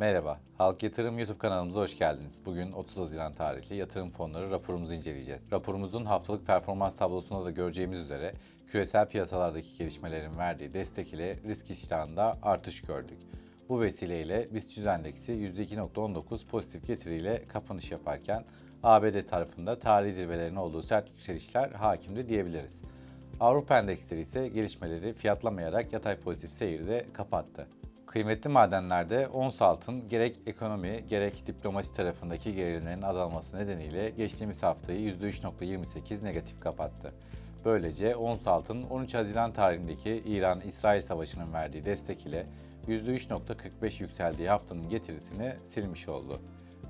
Merhaba, Halk Yatırım YouTube kanalımıza hoş geldiniz. Bugün 30 Haziran tarihli yatırım fonları raporumuzu inceleyeceğiz. Raporumuzun haftalık performans tablosunda da göreceğimiz üzere küresel piyasalardaki gelişmelerin verdiği destek ile risk iştahında artış gördük. Bu vesileyle BIST 100 endeksi %2.19 pozitif getiriyle kapanış yaparken ABD tarafında tarihi zirvelerin olduğu sert yükselişler hakimdi diyebiliriz. Avrupa endeksleri ise gelişmeleri fiyatlamayarak yatay pozitif seyirde kapattı. Kıymetli madenlerde ons altın gerek ekonomi gerek diplomasi tarafındaki gerilimlerin azalması nedeniyle geçtiğimiz haftayı %3.28 negatif kapattı. Böylece ons altın 13 Haziran tarihindeki İran-İsrail savaşının verdiği destek ile %3.45 yükseldiği haftanın getirisini silmiş oldu.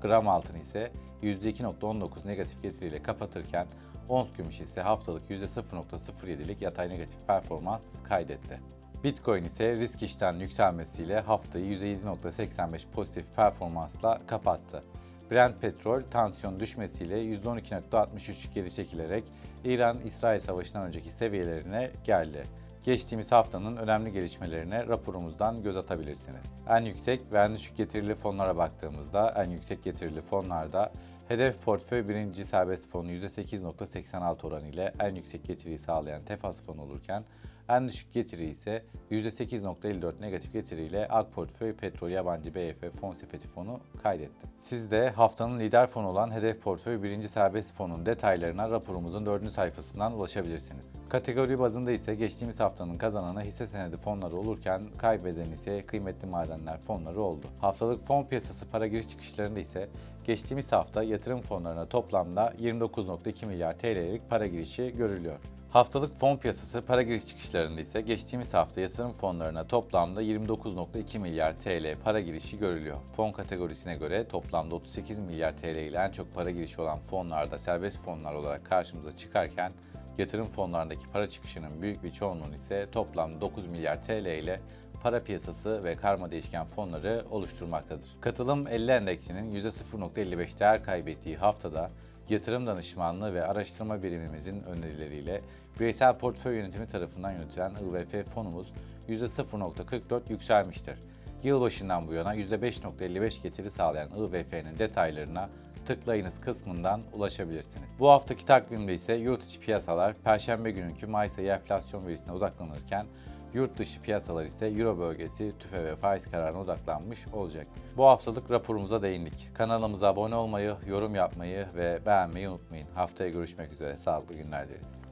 Gram altın ise %2.19 negatif getiriyle kapatırken ons gümüş ise haftalık %0.07'lik yatay negatif performans kaydetti. Bitcoin ise risk işten yükselmesiyle haftayı %7.85 pozitif performansla kapattı. Brent petrol tansiyon düşmesiyle %12.63 geri çekilerek İran-İsrail savaşından önceki seviyelerine geldi. Geçtiğimiz haftanın önemli gelişmelerine raporumuzdan göz atabilirsiniz. En yüksek ve en düşük getirili fonlara baktığımızda en yüksek getirili fonlarda Hedef portföy birinci serbest fonu %8.86 oranı ile en yüksek getiriyi sağlayan Tefas fonu olurken en düşük getiri ise %8.54 negatif getiriyle AK Portföy Petrol Yabancı BF Fon Sepeti fonu kaydetti. Siz de haftanın lider fonu olan Hedef Portföy birinci serbest fonun detaylarına raporumuzun 4. sayfasından ulaşabilirsiniz. Kategori bazında ise geçtiğimiz haftanın kazananı hisse senedi fonları olurken kaybeden ise kıymetli madenler fonları oldu. Haftalık fon piyasası para giriş çıkışlarında ise geçtiğimiz hafta yatırım fonlarına toplamda 29.2 milyar TL'lik para girişi görülüyor. Haftalık fon piyasası para giriş çıkışlarında ise geçtiğimiz hafta yatırım fonlarına toplamda 29.2 milyar TL para girişi görülüyor. Fon kategorisine göre toplamda 38 milyar TL ile en çok para girişi olan fonlarda serbest fonlar olarak karşımıza çıkarken yatırım fonlarındaki para çıkışının büyük bir çoğunluğunu ise toplam 9 milyar TL ile para piyasası ve karma değişken fonları oluşturmaktadır. Katılım 50 endeksinin %0.55 değer kaybettiği haftada yatırım danışmanlığı ve araştırma birimimizin önerileriyle bireysel portföy yönetimi tarafından yönetilen IVF fonumuz %0.44 yükselmiştir. Yılbaşından bu yana %5.55 getiri sağlayan IVF'nin detaylarına tıklayınız kısmından ulaşabilirsiniz. Bu haftaki takvimde ise yurt içi piyasalar Perşembe günkü Mayıs ayı enflasyon verisine odaklanırken Yurt dışı piyasalar ise Euro bölgesi tüfe ve faiz kararına odaklanmış olacak. Bu haftalık raporumuza değindik. Kanalımıza abone olmayı, yorum yapmayı ve beğenmeyi unutmayın. Haftaya görüşmek üzere. Sağlıklı günler dileriz.